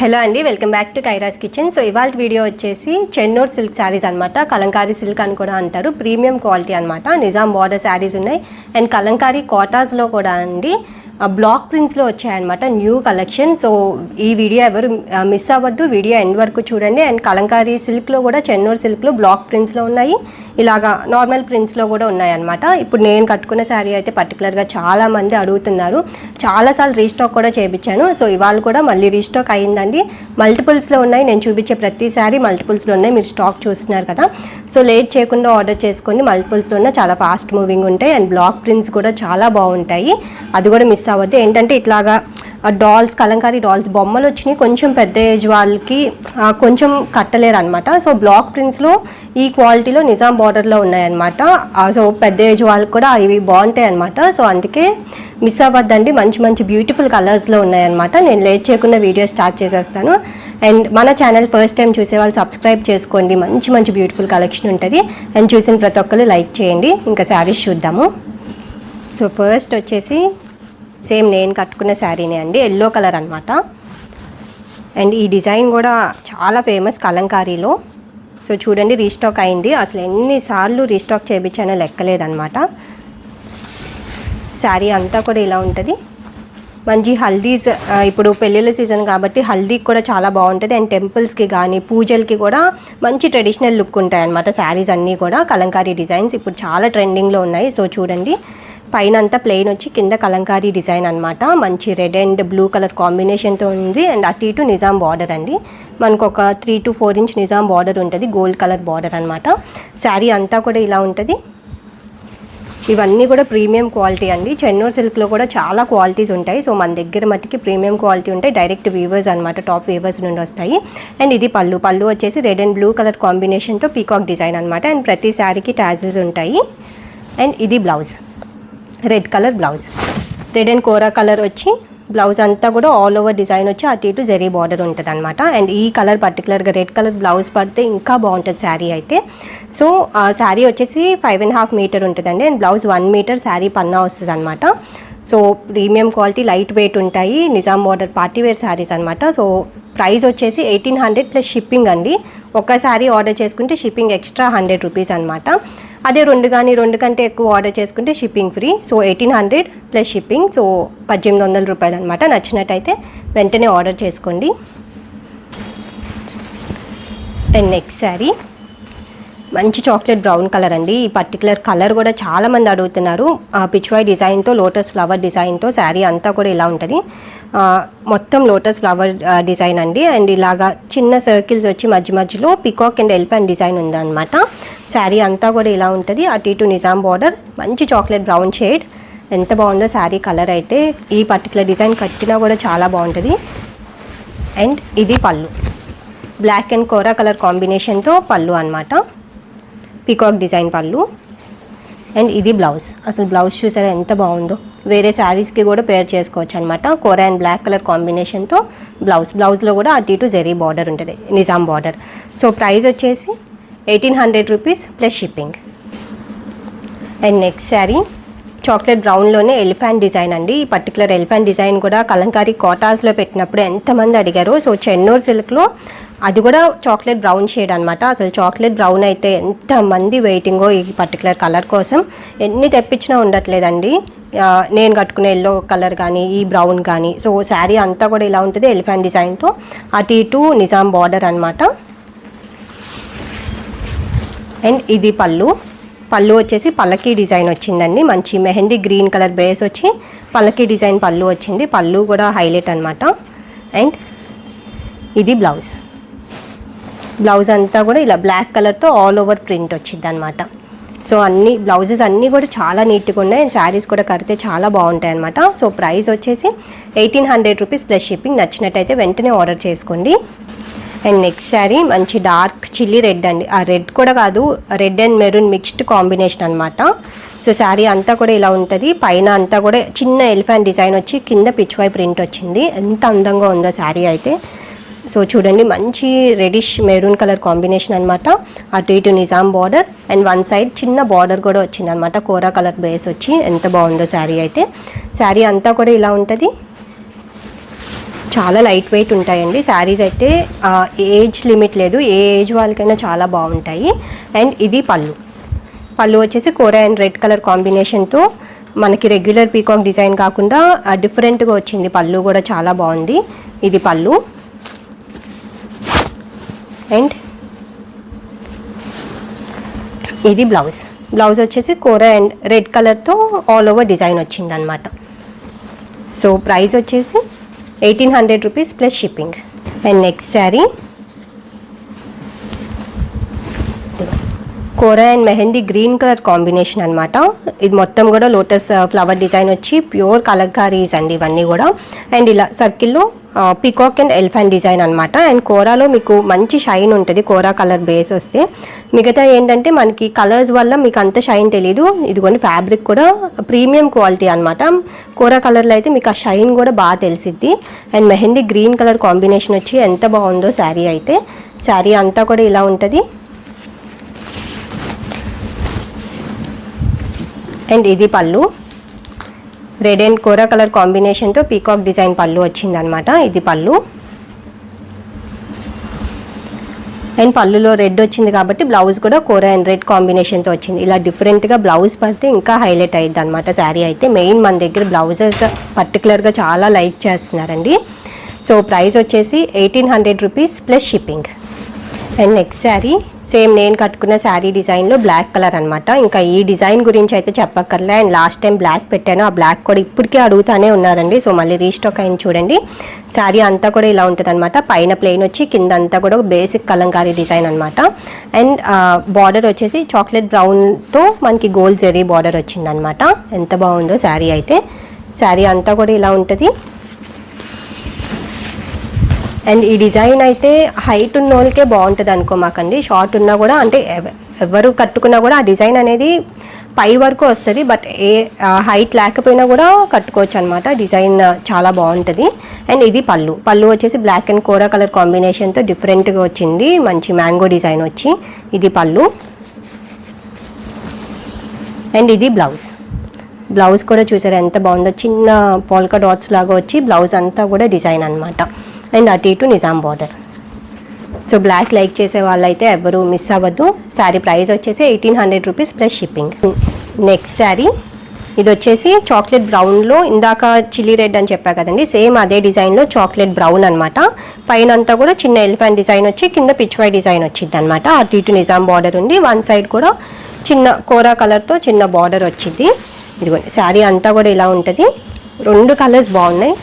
Hello అండి welcome back to Kaira's kitchen. So ఇవాళ video వచ్చేసి చెన్నూర్ సిల్క్ శారీస్ అనమాట కలంకారీ సిల్క్ అని కూడా అంటారు. ప్రీమియం క్వాలిటీ అనమాట నిజాం బార్డర్ శారీస్ ఉన్నాయి. అండ్ కలంకారీ కోటాస్లో కూడా అండి బ్లాక్ ప్రింట్స్లో వచ్చాయన్నమాట న్యూ కలెక్షన్. సో ఈ వీడియో ఎవరు మిస్ అవ్వద్దు. వీడియో ఎండ్ వరకు చూడండి. అండ్ కలంకారీ సిల్క్లో కూడా చెన్నూరు సిల్క్లో బ్లాక్ ప్రింట్స్లో ఉన్నాయి. ఇలాగా నార్మల్ ప్రింట్స్లో కూడా ఉన్నాయన్నమాట. ఇప్పుడు నేను కట్టుకున్న శారీ అయితే పర్టికులర్గా చాలా మంది అడుగుతున్నారు. చాలాసార్లు రీస్టాక్ కూడా చేయించాను. సో ఇవాళ కూడా మళ్ళీ రీస్టాక్ అయిందండి. మల్టిపుల్స్లో ఉన్నాయి. నేను చూపించే ప్రతి శారీ మల్టిపుల్స్లో ఉన్నాయి. మీరు స్టాక్ చూస్తున్నారు కదా. సో లేట్ చేయకుండా ఆర్డర్ చేసుకోండి. మల్టిపుల్స్లో ఉన్న చాలా ఫాస్ట్ మూవింగ్ ఉంటాయి. అండ్ బ్లాక్ ప్రింట్స్ కూడా చాలా బాగుంటాయి. అది కూడా మిస్ అవ్వద్దు ఏంటంటే ఇట్లాగా డాల్స్ కలంకారీ డాల్స్ బొమ్మలు వచ్చినాయి. కొంచెం పెద్ద ఏజ్ వాళ్ళకి కొంచెం కట్టలేరు అనమాట సో బ్లాక్ ప్రింట్స్లో ఈ క్వాలిటీలో నిజాం బార్డర్లో ఉన్నాయన్నమాట. ఆ, సో పెద్ద ఏజ్ వాళ్ళకి కూడా ఇవి బాగుంటాయి అనమాట సో అందుకే మిస్ అవ్వద్దండి. మంచి మంచి బ్యూటిఫుల్ కలర్స్లో ఉన్నాయన్నమాట. నేను లేట్ చేయకుండా వీడియో స్టార్ట్ చేసేస్తాను. అండ్ మన ఛానల్ ఫస్ట్ టైం చూసే వాళ్ళు సబ్స్క్రైబ్ చేసుకోండి. మంచి మంచి బ్యూటిఫుల్ కలెక్షన్ ఉంటుంది. అండ్ చూసిన ప్రతి ఒక్కరు లైక్ చేయండి. ఇంకా శారీస్ చూద్దాము. సో ఫస్ట్ వచ్చేసి సేమ్ నేను కట్టుకున్న శారీనే అండి ఎల్లో కలర్ అనమాట అండ్ ఈ డిజైన్ కూడా చాలా ఫేమస్ కలంకారీలో. సో చూడండి రీస్టాక్ అయింది. అసలు ఎన్నిసార్లు రీస్టాక్ చేయించానో లెక్కలేదన్నమాట. శారీ అంతా కూడా ఇలా ఉంటుంది. మంచి హల్దీస్ ఇప్పుడు పెళ్ళిళ్ళ సీజన్ కాబట్టి హల్దీకి కూడా చాలా బాగుంటుంది. అండ్ టెంపుల్స్కి కానీ పూజలకి కూడా మంచి ట్రెడిషనల్ లుక్ ఉంటాయి అనమాట శారీస్ అన్నీ కూడా కలంకారీ డిజైన్స్ ఇప్పుడు చాలా ట్రెండింగ్లో ఉన్నాయి. సో చూడండి పైన అంతా ప్లెయిన్ వచ్చి కింద కలంకారీ డిజైన్ అనమాట మంచి రెడ్ అండ్ బ్లూ కలర్ కాంబినేషన్తో ఉంది. అండ్ అటు ఇటు నిజాం బార్డర్ అండి. మనకు ఒక three to four inch Nizam border ఉంటుంది. గోల్డ్ కలర్ బార్డర్ అనమాట శారీ అంతా కూడా ఇలా ఉంటుంది. ఇవన్నీ కూడా ప్రీమియం క్వాలిటీ అండి. చెన్నూరు సిల్క్లో కూడా చాలా క్వాలిటీస్ ఉంటాయి. సో మన దగ్గర మట్టికి ప్రీమియం క్వాలిటీ ఉంటాయి. డైరెక్ట్ వీవర్స్ అనమాట టాప్ వీవర్స్ నుండి వస్తాయి. అండ్ ఇది పళ్ళు. పళ్ళు వచ్చేసి రెడ్ అండ్ బ్లూ కలర్ కాంబినేషన్తో పీకాక్ డిజైన్ అనమాట అండ్ ప్రతి శారీకి ట్యాజిల్స్ ఉంటాయి. అండ్ ఇది blouse. Red colour blouse. Red and kora colour వచ్చి బ్లౌజ్ అంతా కూడా ఆల్ ఓవర్ డిజైన్ వచ్చి అటు ఇటు జెరీ బార్డర్ ఉంటుంది అనమాట అండ్ ఈ కలర్ పర్టికులర్గా రెడ్ కలర్ బ్లౌజ్ పడితే ఇంకా బాగుంటుంది శారీ అయితే. సో శారీ వచ్చేసి ఫైవ్ అండ్ హాఫ్ మీటర్ ఉంటుందండి. And blouse one metre sari పన్నా వస్తుంది అనమాట so premium quality light weight ఉంటాయి. Nizam border party wear saris అనమాట సో ప్రైస్ వచ్చేసి ఎయిటీన్ హండ్రెడ్ ప్లస్ షిప్పింగ్ అండి. ఒక శారీ ఆర్డర్ చేసుకుంటే షిప్పింగ్ ఎక్స్ట్రా హండ్రెడ్ రూపీస్ అనమాట అదే రెండు కానీ రెండు కంటే ఎక్కువ ఆర్డర్ చేసుకుంటే shipping free so eighteen hundred plus shipping so పద్దెనిమిది వందల రూపాయలు అనమాట నచ్చినట్టయితే వెంటనే ఆర్డర్ చేసుకోండి. అండ్ నెక్స్ట్ శారీ మంచి చాక్లెట్ బ్రౌన్ కలర్ అండి. ఈ పర్టికులర్ కలర్ కూడా చాలా మంది అడుగుతున్నారు. పిచ్వాయ్ డిజైన్తో లోటస్ ఫ్లవర్ డిజైన్తో శారీ అంతా కూడా ఇలా ఉంటుంది. మొత్తం లోటస్ ఫ్లవర్ డిజైన్ అండి. అండ్ ఇలాగా చిన్న సర్కిల్స్ వచ్చి మధ్య మధ్యలో పికాక్ అండ్ ఎలిఫెంట్ డిజైన్ ఉందన్నమాట. శారీ అంతా కూడా ఇలా ఉంటుంది. అటు ఇటు నిజాం బార్డర్ మంచి చాక్లెట్ బ్రౌన్ షేడ్ ఎంత బాగుందో శారీ కలర్ అయితే ఈ పర్టికులర్ డిజైన్ కట్టినా కూడా చాలా బాగుంటుంది. అండ్ ఇది పళ్ళు. బ్లాక్ అండ్ కోరా కలర్ కాంబినేషన్తో పళ్ళు అనమాట పీకాక్ డిజైన్ పళ్ళు. అండ్ ఇది బ్లౌజ్ అసలు బ్లౌజ్ చూసారా ఎంత బాగుందో. వేరే శారీస్కి కూడా పేర్ చేసుకోవచ్చు అనమాట కోర అండ్ బ్లాక్ కలర్ కాంబినేషన్తో బ్లౌజ్ బ్లౌజ్లో కూడా అటు ఇటు జెరీ బార్డర్ ఉంటుంది. నిజాం బార్డర్ సో ప్రైస్ వచ్చేసి eighteen hundred rupees plus shipping and next sari chocolate బ్రౌన్లోనే elephant design అండి. ఈ పర్టికులర్ ఎలిఫెంట్ డిజైన్ కూడా కలంకారీ కోటాస్లో పెట్టినప్పుడు ఎంతమంది అడిగారు. సో చెన్నూరు సిల్క్లో అది కూడా చాక్లెట్ బ్రౌన్ షేడ్ అనమాట అసలు చాక్లెట్ బ్రౌన్ అయితే ఎంతమంది వెయిటింగో ఈ పర్టికులర్ కలర్ కోసం? ఎన్ని తెప్పించినా ఉండట్లేదండి. నేను కట్టుకునే ఎల్లో కలర్ కానీ ఈ బ్రౌన్ కానీ సో శారీ అంతా కూడా ఇలా ఉంటుంది ఎలిఫెంట్ డిజైన్తో. అటు ఇటు నిజాం బార్డర్ అనమాట అండ్ ఇది పళ్ళు. పళ్ళు వచ్చేసి పల్లకి డిజైన్ వచ్చిందండి. మంచి మెహందీ గ్రీన్ కలర్ బేస్ వచ్చి పల్లకి డిజైన్ పళ్ళు వచ్చింది. పళ్ళు కూడా హైలైట్ అనమాట అండ్ ఇది బ్లౌజ్. బ్లౌజ్ అంతా కూడా ఇలా బ్లాక్ కలర్తో ఆల్ ఓవర్ ప్రింట్ వచ్చింది అనమాట సో అన్ని బ్లౌజెస్ అన్నీ కూడా చాలా నీట్గా ఉన్నాయి. అండ్ శారీస్ కూడా కడితే చాలా బాగుంటాయి అనమాట సో ప్రైస్ వచ్చేసి eighteen hundred rupees plus shipping. నచ్చినట్టయితే వెంటనే ఆర్డర్ చేసుకోండి. అండ్ నెక్స్ట్ శారీ మంచి డార్క్ చిల్లీ రెడ్ అండి. ఆ రెడ్ కూడా కాదు red and maroon mixed combination అనమాట సో శారీ అంతా కూడా ఇలా ఉంటుంది. పైన అంతా కూడా చిన్న ఎలిఫెంట్ డిజైన్ వచ్చి కింద పిచ్వై ప్రింట్ వచ్చింది. ఎంత అందంగా ఉందో శారీ అయితే. సో చూడండి మంచి రెడిష్ మెరూన్ కలర్ కాంబినేషన్ అనమాట అటు ఇటు Nizam border and one side చిన్న బార్డర్ కూడా వచ్చింది అనమాట కోరా కలర్ బేస్ వచ్చి ఎంత బాగుందో శారీ అయితే. శారీ అంతా కూడా ఇలా ఉంటుంది. చాలా లైట్ వెయిట్ ఉంటాయండి. శారీస్ అయితే ఏజ్ లిమిట్ లేదు. ఏ ఏజ్ వాళ్ళకైనా చాలా బాగుంటాయి. అండ్ ఇది పళ్ళు. పళ్ళు వచ్చేసి కోర అండ్ రెడ్ కలర్ కాంబినేషన్తో మనకి రెగ్యులర్ పీకాక్ డిజైన్ కాకుండా డిఫరెంట్గా వచ్చింది. పళ్ళు కూడా చాలా బాగుంది. ఇది పళ్ళు. అండ్ ఇది బ్లౌజ్. బ్లౌజ్ వచ్చేసి కూర అండ్ రెడ్ కలర్తో ఆల్ ఓవర్ డిజైన్ వచ్చిందనమాట సో ప్రైస్ వచ్చేసి eighteen hundred rupees plus shipping. And next sari kora and mehndi green colour combination అనమాట ఇది మొత్తం కూడా లోటస్ uh, ఫ్లవర్ డిజైన్ వచ్చి ప్యూర్ కలంకారీస్ అండి ఇవన్నీ కూడా. అండ్ ఇలా సర్కిల్లో పికాక్ అండ్ ఎలిఫెంట్ డిజైన్ అనమాట అండ్ కోరాలో మీకు మంచి షైన్ ఉంటుంది కోరా కలర్ బేస్ వస్తే. మిగతా ఏంటంటే మనకి కలర్స్ వల్ల మీకు అంత షైన్ తెలీదు. ఇదిగోండి ఫ్యాబ్రిక్ కూడా ప్రీమియం క్వాలిటీ అనమాట కోరా కలర్లో అయితే మీకు ఆ షైన్ కూడా బాగా తెలిసిద్ది. And mehndi green colour combination వచ్చి ఎంత బాగుందో శారీ అయితే. శారీ అంతా కూడా ఇలా ఉంటుంది. అండ్ ఇది pallu. Red and kora colour కాంబినేషన్తో పీకాక్ డిజైన్ పళ్ళు వచ్చిందనమాట ఇది పళ్ళు. అండ్ పళ్ళులో రెడ్ వచ్చింది కాబట్టి బ్లౌజ్ కూడా కూర అండ్ రెడ్ కాంబినేషన్తో వచ్చింది. ఇలా డిఫరెంట్గా బ్లౌజ్ పడితే ఇంకా హైలైట్ అయ్యింది అనమాట శారీ అయితే. మెయిన్ మన దగ్గర బ్లౌజెస్ పర్టికులర్గా చాలా లైక్ చేస్తున్నారండి. సో ప్రైస్ వచ్చేసి eighteen hundred rupees plus shipping. And next sari same నేను కట్టుకున్న శారీ డిజైన్లో బ్లాక్ కలర్ అనమాట ఇంకా ఈ డిజైన్ గురించి అయితే చెప్పక్కర్లే. అండ్ లాస్ట్ టైం బ్లాక్ పెట్టాను. ఆ బ్లాక్ కూడా ఇప్పటికే అడుగుతానే ఉన్నారండి. సో మళ్ళీ రీస్టాక్ అయింది చూడండి. శారీ అంతా కూడా ఇలా ఉంటుంది అనమాట పైన ప్లెయిన్ వచ్చి కింద అంతా కూడా బేసిక్ కలంకారీ డిజైన్ అనమాట అండ్ బార్డర్ వచ్చేసి చాక్లెట్ బ్రౌన్తో మనకి గోల్డ్ జెరీ బార్డర్ వచ్చిందనమాట ఎంత బాగుందో శారీ అయితే. శారీ అంతా కూడా ఇలా ఉంటుంది. అండ్ ఈ డిజైన్ అయితే హైట్ ఉన్న వాళ్ళకే బాగుంటుంది అనుకో మాకండి. షార్ట్ ఉన్నా కూడా అంటే ఎవ- ఎవరు కట్టుకున్నా కూడా ఆ డిజైన్ అనేది పై వరకు వస్తుంది. బట్ ఏ హైట్ లేకపోయినా కూడా కట్టుకోవచ్చు అనమాట డిజైన్ చాలా బాగుంటుంది. అండ్ ఇది పళ్ళు. పళ్ళు వచ్చేసి బ్లాక్ అండ్ కోరా కలర్ కాంబినేషన్తో డిఫరెంట్గా వచ్చింది. మంచి మ్యాంగో డిజైన్ వచ్చి ఇది పళ్ళు. అండ్ ఇది బ్లౌజ్ బ్లౌజ్ కూడా చూసారు ఎంత బాగుందో? చిన్న పోల్కా డాట్స్ లాగా వచ్చి బ్లౌజ్ అంతా కూడా డిజైన్ అనమాట అండ్ అటు ఇటు Nizam border so black like చేసే వాళ్ళైతే ఎవరు మిస్ అవ్వద్దు. శారీ ప్రైస్ వచ్చేసి eighteen hundred rupees plus shipping next sari ఇది వచ్చేసి చాక్లెట్ బ్రౌన్లో ఇందాక చిల్లీ రెడ్ అని చెప్పా కదండి. సేమ్ అదే డిజైన్లో చాక్లెట్ బ్రౌన్ అనమాట పైన అంతా కూడా చిన్న ఎలిఫెంట్ డిజైన్ వచ్చి కింద పిచ్వై డిజైన్ వచ్చింది అనమాట అటు ఇటు నిజాం బార్డర్ ఉంది. వన్ సైడ్ కూడా చిన్న కోరా కలర్తో చిన్న బార్డర్ వచ్చింది. ఇదిగోండి శారీ అంతా కూడా ఇలా ఉంటుంది. రెండు కలర్స్ బాగున్నాయి.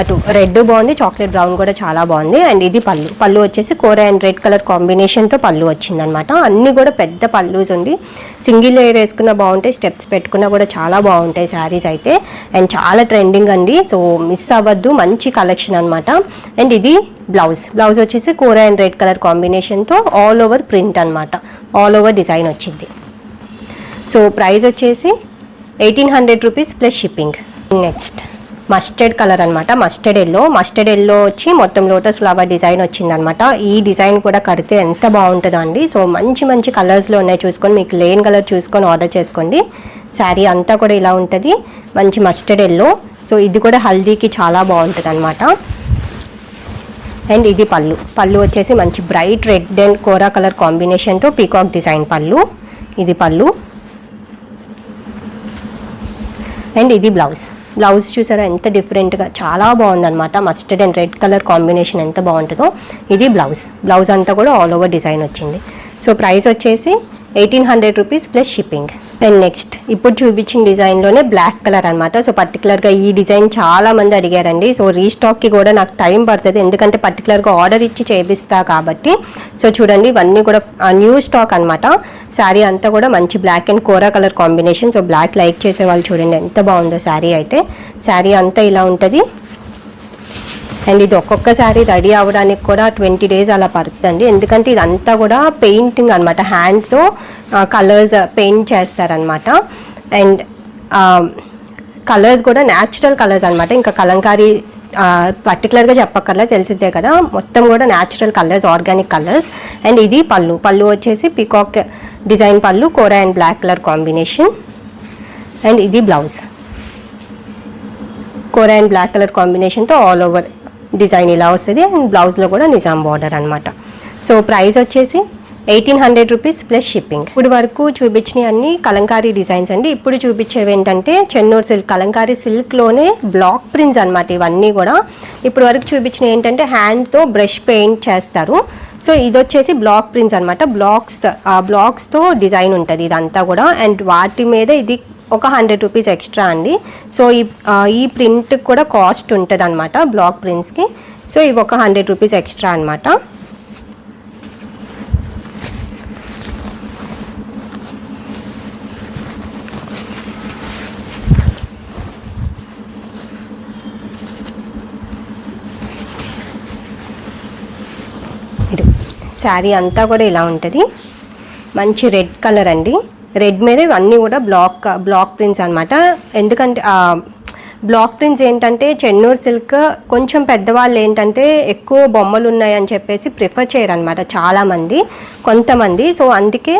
అటు రెడ్ బాగుంది చాక్లెట్ బ్రౌన్ కూడా చాలా బాగుంది. అండ్ ఇది పళ్ళు. పళ్ళు వచ్చేసి కోర అండ్ రెడ్ కలర్ కాంబినేషన్తో పళ్ళు వచ్చిందనమాట. అన్నీ కూడా పెద్ద పళ్ళుస్ ఉండి సింగిల్ లేయర్ వేసుకున్న బాగుంటాయి స్టెప్స్ పెట్టుకున్నా కూడా చాలా బాగుంటాయి శారీస్ అయితే. అండ్ చాలా ట్రెండింగ్ అండి. సో మిస్ అవ్వద్దు. మంచి కలెక్షన్ అనమాట. అండ్ ఇది బ్లౌజ్. బ్లౌజ్ వచ్చేసి కోర అండ్ రెడ్ కలర్ కాంబినేషన్తో ఆల్ ఓవర్ ప్రింట్ అనమాట. ఆల్ ఓవర్ డిజైన్ వచ్చింది. సో ప్రైస్ వచ్చేసి eighteen hundred rupees plus shipping. Next. Mustard colour అనమాట మస్టర్డ్ ఎల్లో మస్టర్డ్ ఎల్లో వచ్చి మొత్తం లోటస్ ఫ్లవర్ డిజైన్ వచ్చిందనమాట ఈ డిజైన్ కూడా కడితే ఎంత బాగుంటుందో అండి సో మంచి మంచి కలర్స్లో ఉన్నాయి చూసుకొని మీకు లేన్ కలర్ చూసుకొని ఆర్డర్ చేసుకోండి. శారీ అంతా కూడా ఇలా ఉంటుంది. మంచి మస్టర్డ్ ఎల్లో సో ఇది కూడా హల్దీకి చాలా బాగుంటుంది అనమాట అండ్ ఇది పళ్ళు. పళ్ళు వచ్చేసి మంచి bright red and kora colour కాంబినేషన్తో పీకాక్ డిజైన్ పళ్ళు. ఇది పళ్ళు. అండ్ ఇది బ్లౌజ్ బ్లౌజ్ చూసారా ఎంత డిఫరెంట్గా? చాలా బాగుందనమాట mustard and red colour combination ఎంత బాగుంటుందో ఇది బ్లౌజ్. బ్లౌజ్ అంతా కూడా ఆల్ ఓవర్ డిజైన్ వచ్చింది. సో ప్రైస్ వచ్చేసి eighteen hundred rupees plus shipping and next ఇప్పుడు చూపించిన డిజైన్లోనే బ్లాక్ కలర్ అనమాట సో పర్టికులర్గా ఈ డిజైన్ చాలా మంది అడిగారండి. సో రీస్టాక్కి కూడా నాకు టైం పడుతుంది. ఎందుకంటే పర్టికులర్గా ఆర్డర్ ఇచ్చి చేపిస్తా కాబట్టి. సో చూడండి ఇవన్నీ కూడా న్యూ స్టాక్ అనమాట శారీ అంతా కూడా మంచి black and kora colour combination so black like చేసే వాళ్ళు చూడండి ఎంత బాగుందో శారీ అయితే. శారీ అంతా ఇలా ఉంటుంది. అండ్ ఇది ఒక్కొక్క శారీ రెడీ అవ్వడానికి కూడా ట్వంటీ డేస్ అలా పడుతుందండి. ఎందుకంటే ఇదంతా కూడా పెయింటింగ్ అనమాట హ్యాండ్తో కలర్స్ పెయింట్ చేస్తారనమాట అండ్ కలర్స్ కూడా న్యాచురల్ కలర్స్ అనమాట ఇంకా కలంకారీ పర్టికులర్గా చెప్పక్కర్లా తెలిసిద్దే కదా. మొత్తం కూడా natural colours organic colours. And ఇది పళ్ళు. పళ్ళు వచ్చేసి peacock design pallu kora and black colour combination. And ఇది blouse. Kora and black colour కాంబినేషన్తో ఆల్ ఓవర్ డిజైన్ ఇలా వస్తుంది అండ్ బ్లౌజ్లో కూడా నిజాం బార్డర్ అనమాట సో ప్రైస్ వచ్చేసి eighteen hundred rupees plus shipping. ఇప్పుడు వరకు చూపించినవి అన్ని కలంకారీ డిజైన్స్ అండి. ఇప్పుడు చూపించేవి ఏంటంటే చెన్నూరు సిల్క్ కలంకారీ సిల్క్లోనే బ్లాక్ ప్రింట్స్ అనమాట ఇవన్నీ కూడా. ఇప్పుడు వరకు చూపించినవి ఏంటంటే హ్యాండ్తో బ్రష్ పెయింట్ చేస్తారు. సో ఇది వచ్చేసి బ్లాక్ ప్రింట్స్ అనమాట బ్లాక్స్ ఆ బ్లాక్స్తో డిజైన్ ఉంటుంది ఇదంతా కూడా. అండ్ వాటి మీద ఇది ఒక హండ్రెడ్ రూపీస్ ఎక్స్ట్రా అండి. సో ఈ ఈ ప్రింట్ కూడా కాస్ట్ ఉంటుంది అనమాట బ్లాక్ ప్రింట్స్కి సో ఇవి ఒక హండ్రెడ్ రూపీస్ ఎక్స్ట్రా అనమాట ఇది శారీ అంతా కూడా ఇలా ఉంటుంది. మంచి రెడ్ కలర్ అండి. రెడ్ మీద ఇవన్నీ కూడా బ్లాక్ బ్లాక్ ప్రింట్స్ అనమాట ఎందుకంటే బ్లాక్ ప్రింట్స్ ఏంటంటే చెన్నూరు సిల్క్ కొంచెం పెద్దవాళ్ళు ఏంటంటే ఎక్కువ బొమ్మలు ఉన్నాయని చెప్పేసి ప్రిఫర్ చేయరు అనమాట చాలామంది కొంతమంది. సో అందుకే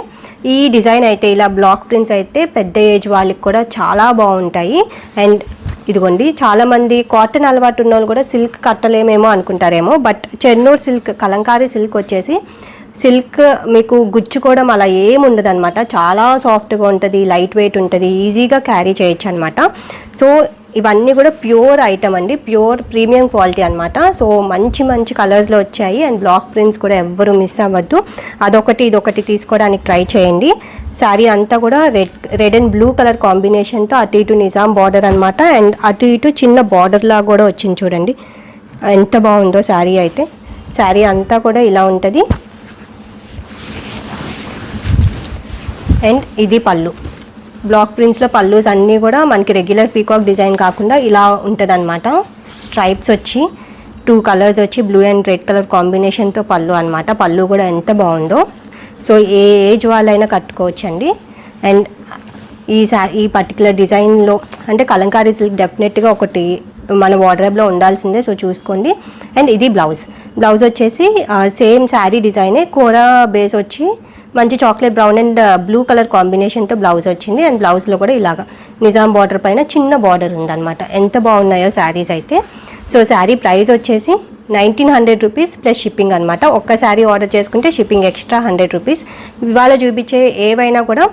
ఈ డిజైన్ అయితే ఇలా బ్లాక్ ప్రింట్స్ అయితే పెద్ద ఏజ్ వాళ్ళకి కూడా చాలా బాగుంటాయి. అండ్ ఇదిగోండి చాలామంది కాటన్ అలవాటు ఉన్న వాళ్ళు కూడా సిల్క్ కట్టలేమేమో అనుకుంటారేమో. But Chennuru silk kalamkari silk వచ్చేసి సిల్క్ మీకు గుచ్చుకోవడం అలా ఏముండదు అనమాట చాలా సాఫ్ట్గా ఉంటుంది లైట్ వెయిట్ ఉంటుంది ఈజీగా క్యారీ చేయొచ్చు అనమాట సో ఇవన్నీ కూడా ప్యూర్ ఐటమ్ అండి. ప్యూర్ ప్రీమియం క్వాలిటీ అనమాట సో మంచి మంచి కలర్స్లో వచ్చాయి. అండ్ బ్లాక్ ప్రింట్స్ కూడా ఎవ్వరు మిస్ అవ్వద్దు. అదొకటి ఇదొకటి తీసుకోవడానికి ట్రై చేయండి. శారీ అంతా కూడా red red and blue colour కాంబినేషన్తో అటు ఇటు నిజాం బార్డర్ అనమాట అండ్ అటు ఇటు చిన్న బార్డర్లా కూడా వచ్చింది చూడండి. ఎంత బాగుందో శారీ అయితే. శారీ అంతా కూడా ఇలా ఉంటుంది. అండ్ ఇది పళ్ళు. బ్లాక్ ప్రింట్స్లో పళ్ళుస్ అన్నీ కూడా మనకి రెగ్యులర్ పీకాక్ డిజైన్ కాకుండా ఇలా ఉంటుంది స్ట్రైప్స్ వచ్చి టూ కలర్స్ వచ్చి బ్లూ అండ్ రెడ్ కలర్ కాంబినేషన్తో పళ్ళు అనమాట పళ్ళు కూడా ఎంత బాగుందో. సో ఏ ఏజ్ వాళ్ళైనా కట్టుకోవచ్చండి. అండ్ ఈ సా ఈ పర్టికులర్ డిజైన్లో అంటే కలంకారీ సిల్క్ డెఫినెట్గా ఒకటి మన వార్డ్రోబ్లో ఉండాల్సిందే. సో చూసుకోండి. అండ్ ఇది బ్లౌజ్ బ్లౌజ్ వచ్చేసి సేమ్ శారీ డిజైనే కూర బేస్ వచ్చి మంచి chocolate brown and blue colour కాంబినేషన్తో బ్లౌజ్ వచ్చింది. అండ్ బ్లౌజ్లో కూడా ఇలాగ నిజాం బార్డర్ పైన చిన్న బార్డర్ ఉందన్నమాట. ఎంత బాగున్నాయో శారీస్ అయితే. సో శారీ ప్రైస్ వచ్చేసి nineteen hundred rupees plus shipping అనమాట ఒక్క శారీ ఆర్డర్ చేసుకుంటే షిప్పింగ్ ఎక్స్ట్రా హండ్రెడ్ రూపీస్ ఇవాళ చూపించే ఏవైనా కూడా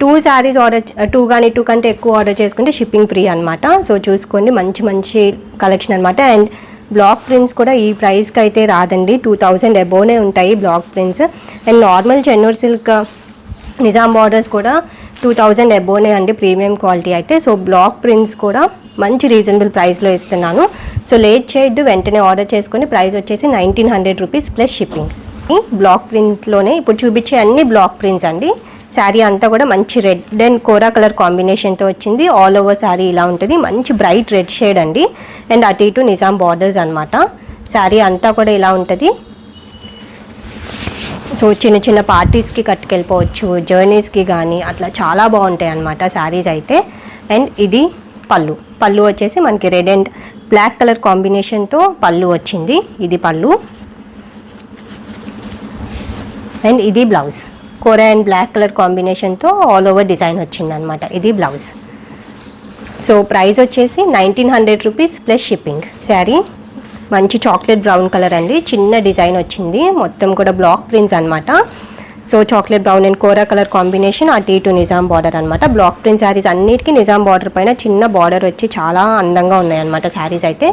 టూ శారీస్ ఆర్డర్ టూ కానీ టూ కంటే ఎక్కువ ఆర్డర్ చేసుకుంటే షిప్పింగ్ ఫ్రీ అనమాట సో చూసుకోండి. మంచి మంచి కలెక్షన్ అనమాట అండ్ బ్లాక్ ప్రింట్స్ కూడా ఈ ప్రైస్కి అయితే రాదండి. టూ థౌజండ్ అబోవ్నే ఉంటాయి block prints. And normal Chennuru silk Nizam borders కూడా టూ థౌజండ్ అబోవ్నే అండి ప్రీమియం క్వాలిటీ అయితే. సో బ్లాక్ ప్రింట్స్ కూడా మంచి రీజనబుల్ ప్రైస్లో ఇస్తున్నాను. సో లేట్ చేయొద్దు వెంటనే ఆర్డర్ చేసుకొని ప్రైస్ వచ్చేసి nineteen hundred rupees plus shipping. Block ప్రింట్లోనే ఇప్పుడు చూపించే అన్ని బ్లాక్ ప్రింట్స్ అండి. శారీ అంతా కూడా మంచి రెడ్ అండ్ కోరా కలర్ కాంబినేషన్తో వచ్చింది. ఆల్ ఓవర్ శారీ ఇలా ఉంటుంది. మంచి బ్రైట్ రెడ్ షేడ్ అండి. అండ్ అటు ఇటు నిజాం బార్డర్స్ అనమాట శారీ అంతా కూడా ఇలా ఉంటుంది. సో చిన్న చిన్న పార్టీస్కి కట్టుకెళ్ళిపోవచ్చు. జర్నీస్కి కానీ అట్లా చాలా బాగుంటాయి అన్నమాట శారీస్ అయితే. అండ్ ఇది పళ్ళు. పళ్ళు వచ్చేసి మనకి రెడ్ అండ్ బ్లాక్ కలర్ కాంబినేషన్తో పళ్ళు వచ్చింది. ఇది పళ్ళు. అండ్ ఇది blouse kora and black colour కాంబినేషన్తో ఆల్ ఓవర్ డిజైన్ వచ్చింది అనమాట ఇది బ్లౌజ్. సో ప్రైస్ వచ్చేసి nineteen hundred rupees plus shipping. Sari మంచి చాక్లెట్ బ్రౌన్ కలర్ అండి. చిన్న డిజైన్ వచ్చింది. మొత్తం కూడా బ్లాక్ ప్రింట్స్ అనమాట so chocolate brown and kora colour combination అటు ఇటు నిజాం బార్డర్ అనమాట బ్లాక్ ప్రింట్ శారీస్ అన్నిటికీ నిజాం బార్డర్ పైన చిన్న బార్డర్ వచ్చి చాలా అందంగా ఉన్నాయి అనమాట శారీస్ అయితే.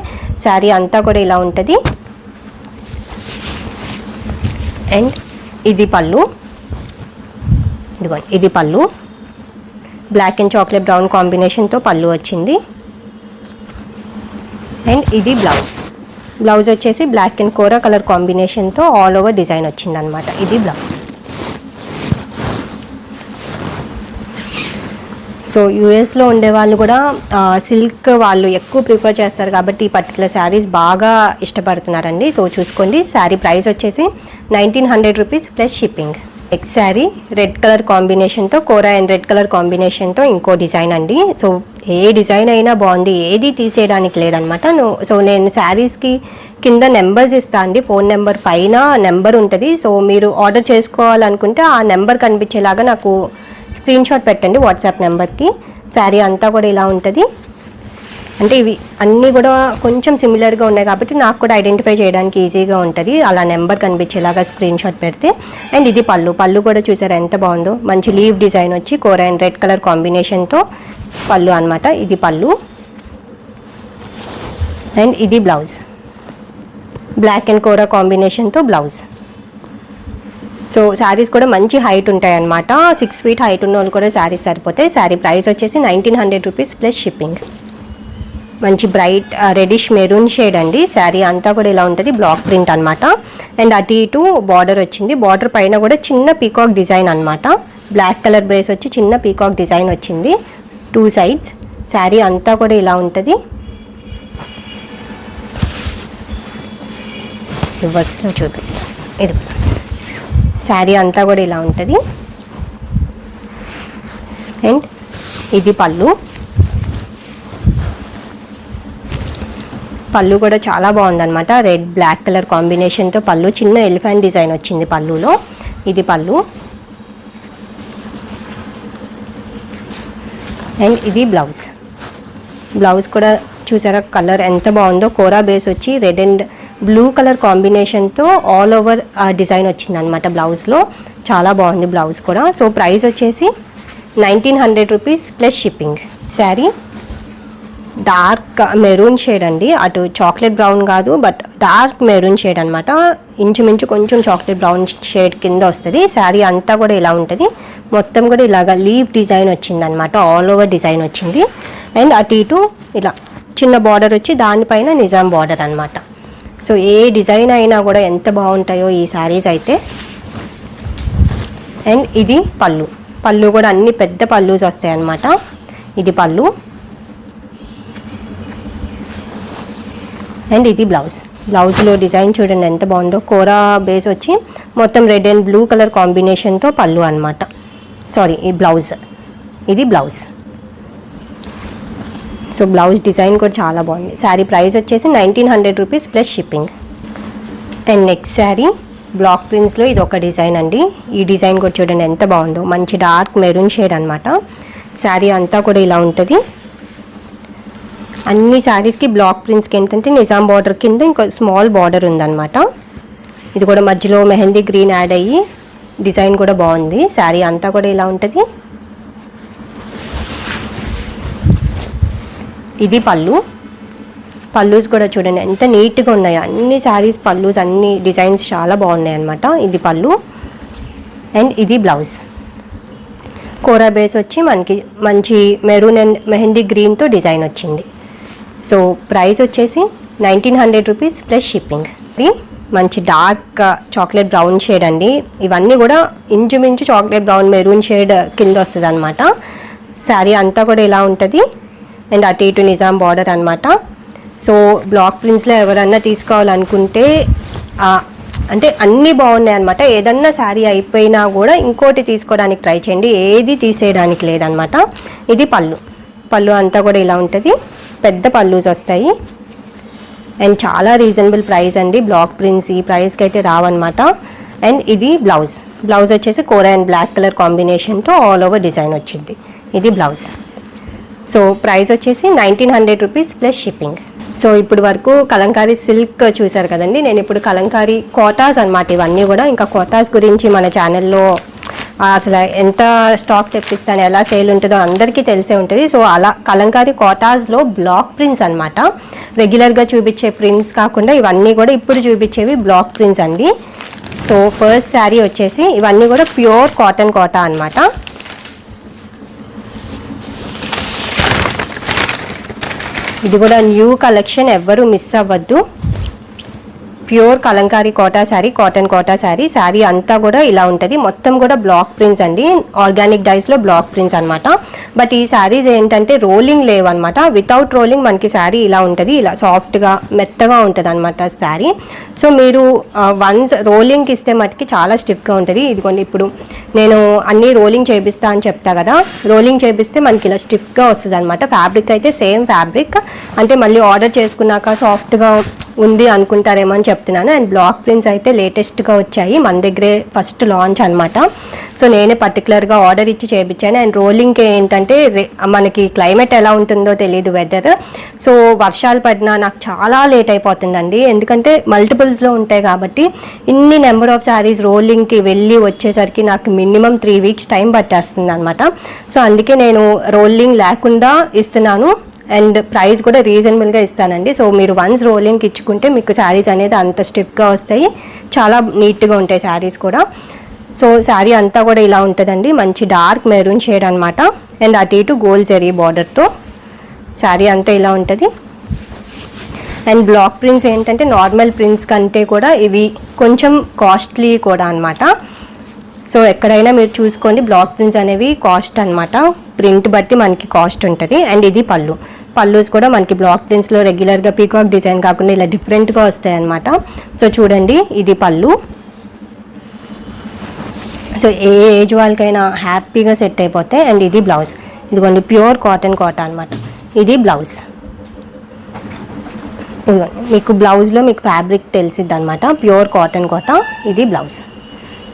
శారీ అంతా కూడా ఇలా ఉంటుంది. అండ్ ఇది పళ్ళు. ఇదిగో ఇది పళ్ళు. బ్లాక్ అండ్ చాక్లెట్ బ్రౌన్ కాంబినేషన్తో పళ్ళు వచ్చింది. అండ్ ఇది బ్లౌజ్ బ్లౌజ్ వచ్చేసి బ్లాక్ అండ్ కోరా కలర్ కాంబినేషన్తో ఆల్ ఓవర్ డిజైన్ వచ్చింది అనమాట ఇది బ్లౌజ్ సో యూఎస్లో ఉండే వాళ్ళు కూడా సిల్క్ వాళ్ళు ఎక్కువ ప్రిఫర్ చేస్తారు కాబట్టి ఈ పర్టికులర్ శారీస్ బాగా ఇష్టపడుతున్నారండి. సో చూసుకోండి. శారీ ప్రైస్ వచ్చేసి nineteen hundred rupees plus shipping next sari red colour కాంబినేషన్తో కోరా అండ్ రెడ్ కలర్ కాంబినేషన్తో ఇంకో డిజైన్ అండి. సో ఏ డిజైన్ అయినా బాగుంది. ఏది తీసేయడానికి లేదనమాట. సో నేను శారీస్కి కింద నెంబర్స్ ఇస్తా అండి. ఫోన్ నెంబర్ పైన నెంబర్ ఉంటుంది. సో మీరు ఆర్డర్ చేసుకోవాలనుకుంటే ఆ నెంబర్ కనిపించేలాగా నాకు స్క్రీన్ షాట్ పెట్టండి వాట్సాప్ నెంబర్కి శారీ అంతా కూడా ఇలా ఉంటుంది. అంటే ఇవి అన్నీ కూడా కొంచెం సిమిలర్గా ఉన్నాయి కాబట్టి నాకు కూడా ఐడెంటిఫై చేయడానికి ఈజీగా ఉంటుంది. అలా నెంబర్ కనిపించేలాగా స్క్రీన్ షాట్ పెడితే. అండ్ ఇది పళ్ళు. పళ్ళు కూడా చూసారా ఎంత బాగుందో. మంచి లీవ్ డిజైన్ వచ్చి కోర అండ్ రెడ్ కలర్ కాంబినేషన్తో పళ్ళు అనమాట ఇది పళ్ళు. అండ్ ఇది బ్లౌజ్ బ్లాక్ అండ్ కోరా కాంబినేషన్తో బ్లౌజ్ సో శారీస్ కూడా మంచి హైట్ ఉంటాయి అన్నమాట. సిక్స్ ఫీట్ హైట్ ఉన్న వాళ్ళు కూడా శారీస్ సరిపోతాయి. శారీ ప్రైస్ వచ్చేసి nineteen hundred rupees plus shipping మంచి బ్రైట్ రెడిష్ మెరూన్ షేడ్ అండి. శారీ అంతా కూడా ఇలా ఉంటుంది బ్లాక్ ప్రింట్ అనమాట అండ్ అటు ఇటు బార్డర్ వచ్చింది. బార్డర్ పైన కూడా చిన్న పీకాక్ డిజైన్ అన్నమాట. బ్లాక్ కలర్ బేస్ వచ్చి చిన్న పీకాక్ డిజైన్ వచ్చింది. టూ సైడ్స్ శారీ అంతా కూడా ఇలా ఉంటుంది. రివర్స్లో చూపిస్తాను ఇది. శారీ అంతా కూడా ఇలా ఉంటుంది. అండ్ ఇది పళ్ళు. పళ్ళు కూడా చాలా బాగుందన్నమాట. రెడ్ బ్లాక్ కలర్ కాంబినేషన్తో పళ్ళు. చిన్న ఎలిఫెంట్ డిజైన్ వచ్చింది పళ్ళులో. ఇది పళ్ళు. అండ్ ఇది బ్లౌజ్ బ్లౌజ్ కూడా చూసారా? కలర్ ఎంత బాగుందో. కోరా బేస్ వచ్చి రెడ్ అండ్ బ్లూ కలర్ కాంబినేషన్తో ఆల్ ఓవర్ డిజైన్ వచ్చింది అనమాట బ్లౌజ్లో చాలా బాగుంది బ్లౌజ్ కూడా. సో ప్రైస్ వచ్చేసి nineteen hundred rupees plus shipping sari dark maroon shade అండి. అటు చాక్లెట్ బ్రౌన్ కాదు బట్ డార్క్ మెరూన్ షేడ్ అనమాట ఇంచుమించు కొంచెం చాక్లెట్ బ్రౌన్ షేడ్ కింద వస్తుంది. శారీ అంతా కూడా ఇలా ఉంటుంది. మొత్తం కూడా ఇలాగ లీవ్ డిజైన్ వచ్చింది అనమాట ఆల్ ఓవర్ డిజైన్ వచ్చింది. అండ్ అటు ఇటు ఇలా చిన్న బార్డర్ వచ్చి దానిపైన నిజాం బార్డర్ అనమాట సో ఏ డిజైన్ అయినా కూడా ఎంత బాగుంటాయో ఈ శారీస్ అయితే. అండ్ ఇది పళ్ళు. పళ్ళు కూడా అన్ని పెద్ద పళ్ళుస్ వస్తాయి అనమాట ఇది పళ్ళు. అండ్ ఇది బ్లౌజ్. బ్లౌజ్లో డిజైన్ చూడండి ఎంత బాగుందో. కోరా బేస్ వచ్చి మొత్తం రెడ్ అండ్ బ్లూ కలర్ కాంబినేషన్తో పళ్ళు అనమాట సారీ ఈ బ్లౌజ్. ఇది బ్లౌజ్. సో బ్లౌజ్ డిజైన్ కూడా చాలా బాగుంది. శారీ ప్రైస్ వచ్చేసి nineteen hundred rupees plus shipping. And next sari black ప్రింట్స్లో ఇది ఒక డిజైన్ అండి. ఈ డిజైన్ కూడా చూడండి ఎంత బాగుందో. మంచి డార్క్ మెరూన్ షేడ్ అనమాట శారీ అంతా కూడా ఇలా ఉంటుంది. అన్ని శారీస్కి బ్లాక్ ప్రింట్స్కి ఏంటంటే నిజాం బార్డర్ కింద ఇంకో స్మాల్ బార్డర్ ఉందన్నమాట. ఇది కూడా మధ్యలో మెహందీ గ్రీన్ యాడ్ అయ్యి డిజైన్ కూడా బాగుంది. శారీ అంతా కూడా ఇలా ఉంటుంది. ఇది పళ్ళు. పల్లూస్ కూడా చూడండి ఎంత నీట్గా ఉన్నాయో. అన్ని శారీస్ పల్లూస్ అన్ని డిజైన్స్ చాలా బాగున్నాయి అనమాట ఇది పళ్ళు. అండ్ ఇది బ్లౌజ్ కూర బేస్ వచ్చి మనకి మంచి మెరూన్ అండ్ మెహందీ గ్రీన్తో డిజైన్ వచ్చింది. సో ప్రైస్ వచ్చేసి nineteen hundred rupees plus shipping ఇది మంచి డార్క్ చాక్లెట్ బ్రౌన్ షేడ్ అండి. ఇవన్నీ కూడా ఇంచుమించు చాక్లెట్ బ్రౌన్ మెరూన్ షేడ్ కింద వస్తుంది అనమాట శారీ అంతా కూడా ఇలా ఉంటుంది. అండ్ అటు ఇటు నిజాం బార్డర్ అనమాట సో బ్లాక్ ప్రింట్స్లో ఎవరన్నా తీసుకోవాలనుకుంటే అంటే అన్నీ బాగున్నాయి అనమాట ఏదన్నా శారీ అయిపోయినా కూడా ఇంకోటి తీసుకోవడానికి ట్రై చేయండి. ఏది తీసేయడానికి లేదనమాట ఇది పళ్ళు. పళ్ళు అంతా కూడా ఇలా ఉంటుంది. పెద్ద పళ్ళుస్ వస్తాయి. అండ్ చాలా రీజనబుల్ ప్రైస్ అండి. బ్లాక్ ప్రింట్స్ ఈ ప్రైస్కి అయితే రావన్నమాట. అండ్ ఇది బ్లౌజ్. బ్లౌజ్ వచ్చేసి కోర అండ్ బ్లాక్ కలర్ కాంబినేషన్తో ఆల్ ఓవర్ డిజైన్ వచ్చింది. ఇది బ్లౌజ్. సో ప్రైస్ వచ్చేసి nineteen hundred rupees plus shipping. So ఇప్పుడు వరకు కలంకారీ సిల్క్ చూశారు కదండి. నేను ఇప్పుడు కలంకారీ కోటాస్ అనమాట ఇవన్నీ కూడా. ఇంకా కోటాస్ గురించి మన ఛానల్లో అసలు ఎంత స్టాక్ తెప్పిస్తాను ఎలా సేల్ ఉంటుందో అందరికీ తెలిసే ఉంటుంది. సో అలా కలంకారీ కోటాస్లో బ్లాక్ ప్రింట్స్ అనమాట రెగ్యులర్గా చూపించే ప్రింట్స్ కాకుండా ఇవన్నీ కూడా ఇప్పుడు చూపించేవి బ్లాక్ ప్రింట్స్ అండి. సో ఫస్ట్ శారీ వచ్చేసి ఇవన్నీ కూడా ప్యూర్ కాటన్ కోటా అనమాట ఇది కూడా న్యూ కలెక్షన్ ఎవ్వరూ మిస్ అవ్వద్దు. Pure kalamkari Kota sari cotton Kota sari. Sari అంతా కూడా ఇలా ఉంటుంది. మొత్తం కూడా బ్లాక్ ప్రింట్స్ అండి. ఆర్గానిక్ డైస్లో బ్లాక్ ప్రింట్స్ అనమాట బట్ ఈ శారీస్ ఏంటంటే రోలింగ్ లేవు అనమాట వితౌట్ రోలింగ్ మనకి శారీ ఇలా ఉంటుంది. ఇలా సాఫ్ట్గా మెత్తగా ఉంటుంది అనమాట శారీ. సో మీరు వన్స్ రోలింగ్కి ఇస్తే మటుకి చాలా స్టిఫ్గా ఉంటుంది. ఇదిగోండి ఇప్పుడు నేను అన్ని రోలింగ్ చేపిస్తా అని చెప్తా కదా. రోలింగ్ చేపిస్తే మనకి ఇలా స్టిఫ్గా వస్తుంది అనమాట ఫ్యాబ్రిక్ అయితే సేమ్ ఫ్యాబ్రిక్. అంటే మళ్ళీ ఆర్డర్ చేసుకున్నాక సాఫ్ట్గా ఉంది అనుకుంటారేమో అని చెప్తున్నాను. అండ్ బ్లాక్ ప్రింట్స్ అయితే లేటెస్ట్గా వచ్చాయి. మన దగ్గరే ఫస్ట్ లాంచ్ అనమాట సో నేనే పర్టికులర్గా ఆర్డర్ ఇచ్చి చేయించాను అండ్ రోలింగ్కి ఏంటంటే మనకి క్లైమేట్ ఎలా ఉంటుందో తెలియదు వెదర్. సో వర్షాలు పడినా నాకు చాలా లేట్ అయిపోతుందండి. ఎందుకంటే మల్టిపుల్స్లో ఉంటాయి కాబట్టి ఇన్ని నెంబర్ ఆఫ్ శారీస్ రోలింగ్కి వెళ్ళి వచ్చేసరికి నాకు మినిమం త్రీ వీక్స్ టైం పట్టేస్తుంది అనమాట సో అందుకే నేను రోలింగ్ లేకుండా ఇస్తున్నాను. అండ్ ప్రైస్ కూడా రీజనబుల్గా ఇస్తానండి. సో మీరు వన్స్ రోలింగ్కి ఇచ్చుకుంటే మీకు శారీస్ అనేది అంత స్టిఫ్గా వస్తాయి. చాలా నీట్గా ఉంటాయి శారీస్ కూడా. సో శారీ అంతా కూడా ఇలా ఉంటుందండి. మంచి డార్క్ మెరూన్ షేడ్ అనమాట అండ్ అటు ఇటు గోల్డ్ జరీ బార్డర్తో శారీ అంతా ఇలా ఉంటుంది. అండ్ బ్లాక్ ప్రింట్స్ ఏంటంటే నార్మల్ ప్రింట్స్ కంటే కూడా ఇవి కొంచెం కాస్ట్లీ కూడా అనమాట సో ఎక్కడైనా మీరు చూసుకోండి బ్లాక్ ప్రింట్స్ అనేవి కాస్ట్ అనమాట ప్రింట్ బట్టి మనకి కాస్ట్ ఉంటుంది. అండ్ ఇది పళ్ళు. పళ్ళుస్ కూడా మనకి బ్లాక్ ప్రింట్స్లో రెగ్యులర్గా పీకాక్ డిజైన్ కాకుండా ఇలా డిఫరెంట్గా వస్తాయి అన్నమాట. సో చూడండి ఇది పళ్ళు. సో ఏ ఏజ్ వాళ్ళకైనా హ్యాపీగా సెట్ అయిపోతాయి అండ్ ఇది బ్లౌజ్ ఇదిగోండి ప్యూర్ కాటన్ కోట అనమాట ఇది బ్లౌజ్ ఇదిగోండి మీకు బ్లౌజ్లో మీకు ఫ్యాబ్రిక్ తెలిసిద్ది అనమాట ప్యూర్ కాటన్ కోట ఇది బ్లౌజ్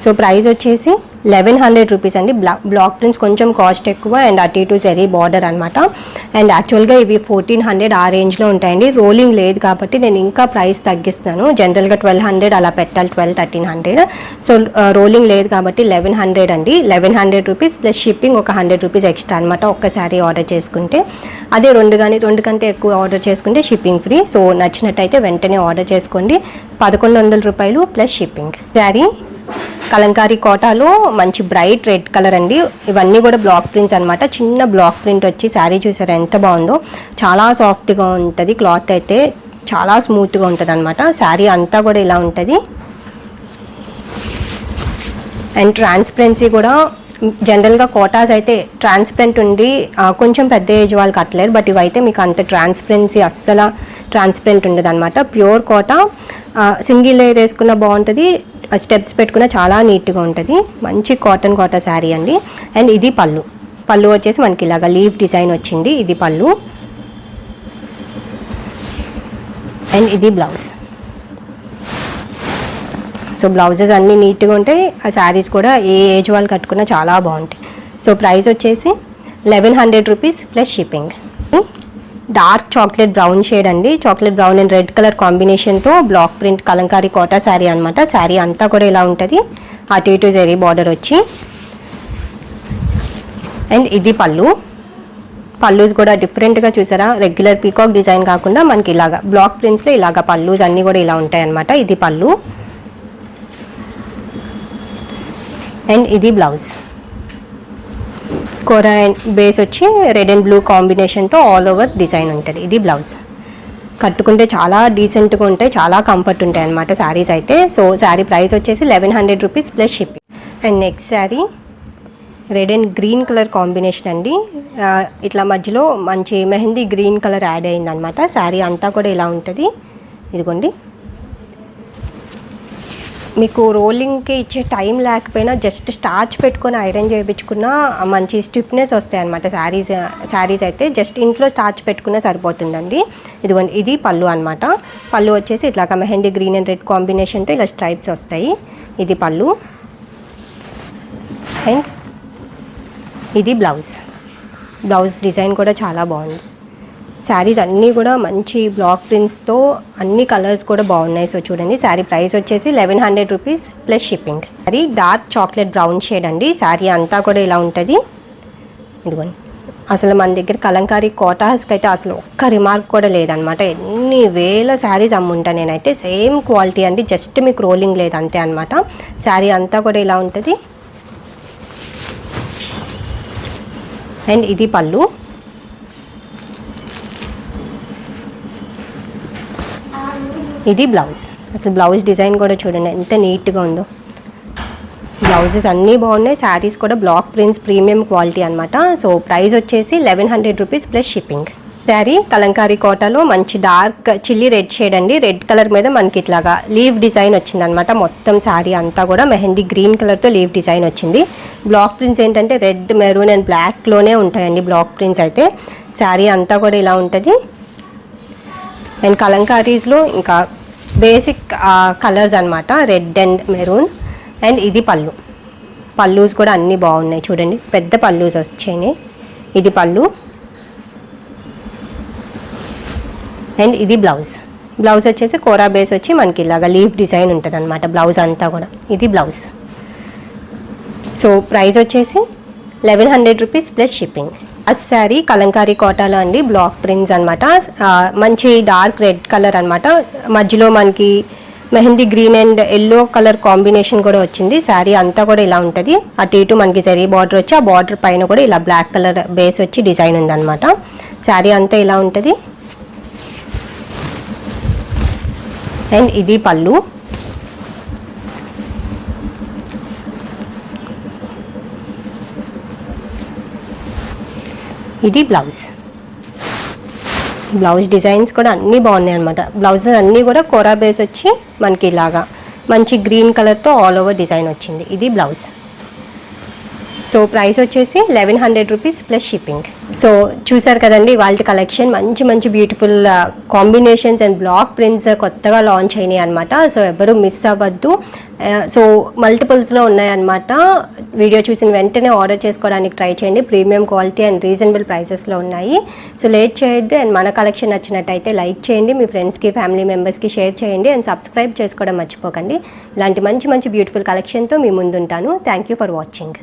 సో ప్రైస్ వచ్చేసి లెవెన్ హండ్రెడ్ రూపీస్ అండి. బ్లా బ్లాక్ ప్రింట్స్ కొంచెం కాస్ట్ ఎక్కువ అండ్ అటు ఇటు జరీ బార్డర్ అనమాట అండ్ యాక్చువల్గా ఇవి ఫోర్టీన్ హండ్రెడ్ ఆ రేంజ్లో ఉంటాయండి. రోలింగ్ లేదు కాబట్టి నేను ఇంకా ప్రైస్ తగ్గిస్తాను. జనరల్గా ట్వెల్వ్ హండ్రెడ్ అలా పెట్టాలి twelve thirteen hundred so rolling లేదు కాబట్టి లెవెన్ హండ్రెడ్ అండి. Eleven hundred rupees plus shipping ఒక హండ్రెడ్ రూపీస్ ఎక్స్ట్రా అనమాట ఒక్కసారి ఆర్డర్ చేసుకుంటే. అదే రెండు కానీ రెండు కంటే ఎక్కువ ఆర్డర్ చేసుకుంటే షిప్పింగ్ ఫ్రీ సో నచ్చినట్టయితే వెంటనే ఆర్డర్ చేసుకోండి. పదకొండు వందల రూపాయలు ప్లస్ షిప్పింగ్ శారీ కలంకారీ కోటాలో మంచి బ్రైట్ రెడ్ కలర్ అండి. ఇవన్నీ కూడా బ్లాక్ ప్రింట్స్ అనమాట చిన్న బ్లాక్ ప్రింట్ వచ్చి శారీ చూసారు ఎంత బాగుందో. చాలా సాఫ్ట్గా ఉంటుంది క్లాత్ అయితే చాలా స్మూత్గా ఉంటుంది అనమాట శారీ అంతా కూడా ఇలా ఉంటుంది. అండ్ ట్రాన్స్పరెన్సీ కూడా జనరల్గా కోటాస్ అయితే ట్రాన్స్పరెంట్ ఉండి కొంచెం పెద్ద ఏజ్ వాళ్ళు కట్టలేరు బట్ ఇవైతే మీకు అంత ట్రాన్స్పరెన్సీ అస్సలు ట్రాన్స్పరెంట్ ఉండదు అనమాట ప్యూర్ కోట సింగిల్ లేయర్ వేసుకున్న బాగుంటుంది. స్టెప్స్ పెట్టుకున్న చాలా నీట్గా ఉంటుంది. మంచి కాటన్ కాటన్ శారీ అండి. అండ్ ఇది పళ్ళు. పళ్ళు వచ్చేసి మనకి ఇలాగ లీవ్ డిజైన్ వచ్చింది. ఇది పళ్ళు. అండ్ ఇది బ్లౌజ్. సో బ్లౌజెస్ అన్నీ నీట్గా ఉంటాయి. ఆ శారీస్ కూడా ఏ ఏజ్ వాళ్ళు కట్టుకున్నా చాలా బాగుంటాయి. సో ప్రైస్ వచ్చేసి eleven hundred rupees plus shipping. Dark chocolate brown shade అండి. Chocolate brown and red colour కాంబినేషన్తో బ్లాక్ ప్రింట్ కలంకారీ కోటా శారీ అనమాట శారీ అంతా కూడా ఇలా ఉంటుంది. అటు ఇటు జరీ బార్డర్ వచ్చి. అండ్ ఇది పళ్ళు. పల్లూస్ కూడా డిఫరెంట్గా చూసారా? రెగ్యులర్ పీకాక్ డిజైన్ కాకుండా మనకి ఇలాగా బ్లాక్ ప్రింట్స్లో ఇలాగా పల్లూస్ అన్నీ కూడా ఇలా ఉంటాయి అనమాట ఇది పళ్ళు. అండ్ ఇది బ్లౌజ్ కోరా బేస్ వచ్చి రెడ్ అండ్ బ్లూ కాంబినేషన్తో ఆల్ ఓవర్ డిజైన్ ఉంటుంది. ఇది బ్లౌజ్. కట్టుకుంటే చాలా డీసెంట్గా ఉంటాయి చాలా కంఫర్ట్ ఉంటాయి అనమాట శారీస్ అయితే. సో శారీ ప్రైస్ వచ్చేసి eleven hundred rupees plus shipping. And next sari red and green colour combination అండి. ఇట్లా మధ్యలో మంచి మెహందీ గ్రీన్ కలర్ యాడ్ అయిందనమాట శారీ అంతా కూడా ఇలా ఉంటుంది. ఇదిగోండి. మీకు రోలింగ్కి ఇచ్చే టైం లేకపోయినా జస్ట్ స్టార్చ్ పెట్టుకొని ఐరన్ చేయించుకున్నా మంచి స్టిఫ్నెస్ వస్తాయి అనమాట శారీస్ శారీస్ అయితే జస్ట్ ఇంట్లో స్టార్చ్ పెట్టుకున్నా సరిపోతుందండి. ఇదిగోండి ఇది పళ్ళు అనమాట పళ్ళు వచ్చేసి ఇట్లా మెహందీ గ్రీన్ అండ్ రెడ్ కాంబినేషన్తో ఇలా స్ట్రైప్స్ వస్తాయి. ఇది పళ్ళు. అండ్ ఇది బ్లౌజ్. బ్లౌజ్ డిజైన్ కూడా చాలా బాగుంది. శారీస్ అన్నీ కూడా మంచి బ్లాక్ ప్రింట్స్తో అన్ని కలర్స్ కూడా బాగున్నాయి. సో చూడండి శారీ ప్రైస్ వచ్చేసి eleven hundred rupees plus shipping. అది డార్క్ చాక్లెట్ బ్రౌన్ షేడ్ అండి. శారీ అంతా కూడా ఇలా ఉంటుంది. ఇదిగోండి అసలు మన దగ్గర కలంకారీ కోటాస్కి అయితే అసలు ఒక్క రిమార్క్ కూడా లేదనమాట ఎన్ని వేల శారీస్ అమ్ముంటా నేనైతే. సేమ్ క్వాలిటీ అండి జస్ట్ మీకు రోలింగ్ లేదు అంతే అనమాట శారీ అంతా కూడా ఇలా ఉంటుంది. అండ్ ఇది పళ్ళు. ఇది బ్లౌజ్. అసలు బ్లౌజ్ డిజైన్ కూడా చూడండి ఎంత నీట్గా ఉందో. బ్లౌజెస్ అన్నీ బాగున్నాయి శారీస్ కూడా బ్లాక్ ప్రింట్స్ ప్రీమియం క్వాలిటీ అనమాట సో ప్రైస్ వచ్చేసి eleven hundred rupees plus shipping. Sari kalamkari కోటలో మంచి డార్క్ చిల్లీ రెడ్ షేడ్ అండి. రెడ్ కలర్ మీద మనకి ఇట్లాగా లీవ్ డిజైన్ వచ్చింది అనమాట మొత్తం శారీ అంతా కూడా మెహందీ గ్రీన్ కలర్తో లీవ్ డిజైన్ వచ్చింది. బ్లాక్ ప్రింట్స్ ఏంటంటే రెడ్ మెరూన్ అండ్ బ్లాక్లోనే ఉంటాయండి బ్లాక్ ప్రింట్స్ అయితే. శారీ అంతా కూడా ఇలా ఉంటుంది. అండ్ కలంకారీస్లో ఇంకా బేసిక్ కలర్స్ అనమాట రెడ్ అండ్ మెరూన్ అండ్ ఇది పళ్ళు. పల్లూస్ కూడా అన్నీ బాగున్నాయి చూడండి. పెద్ద పల్లూస్ వచ్చాయి ఇది పళ్ళు. అండ్ ఇది బ్లౌజ్. బ్లౌజ్ వచ్చేసి కోరా బేస్ వచ్చి మనకి ఇలాగా లీఫ్ డిజైన్ ఉంటుంది అనమాట బ్లౌజ్ అంతా కూడా. ఇది బ్లౌజ్. సో ప్రైస్ వచ్చేసి eleven hundred rupees plus shipping. First kalamkari కోటాలో అండి బ్లాక్ ప్రింట్స్ అనమాట మంచి డార్క్ రెడ్ కలర్ అనమాట మధ్యలో మనకి mehndi green and yellow colour combination కూడా వచ్చింది. శారీ అంతా కూడా ఇలా ఉంటుంది. అటు ఇటు మనకి జరీ బార్డర్ వచ్చి ఆ బార్డర్ పైన కూడా ఇలా బ్లాక్ కలర్ బేస్ వచ్చి డిజైన్ ఉందన్నమాట. శారీ అంతా ఇలా ఉంటుంది. అండ్ ఇది పళ్ళు. ఇది బ్లౌజ్. బ్లౌజ్ డిజైన్స్ కూడా అన్నీ బాగున్నాయి అనమాట బ్లౌజెస్ అన్నీ కూడా కోరా బేస్ వచ్చి మనకి ఇలాగా మంచి గ్రీన్ కలర్తో ఆల్ ఓవర్ డిజైన్ వచ్చింది. ఇది బ్లౌజ్. సో ప్రైస్ వచ్చేసి eleven hundred rupees plus shipping so చూసారు కదండి వాళ్ళ కలెక్షన్ మంచి మంచి beautiful combinations and black prints కొత్తగా లాంచ్ అయినాయి అనమాట సో ఎవరు మిస్ అవ్వద్దు. Uh, సో మల్టిపుల్స్లో ఉన్నాయన్నమాట. వీడియో చూసిన వెంటనే ఆర్డర్ చేసుకోవడానికి ట్రై చేయండి. ప్రీమియం క్వాలిటీ అండ్ రీజనబుల్ ప్రైసెస్లో ఉన్నాయి. సో లేట్ చేయొద్దు అండ్ మన కలెక్షన్ నచ్చినట్టయితే లైక్ చేయండి. మీ ఫ్రెండ్స్కి ఫ్యామిలీ మెంబర్స్కి షేర్ చేయండి అండ్ సబ్స్క్రైబ్ చేసుకోవడం మర్చిపోకండి. ఇలాంటి మంచి మంచి బ్యూటిఫుల్ కలెక్షన్తో మీ ముందుంటాను. Thank you for watching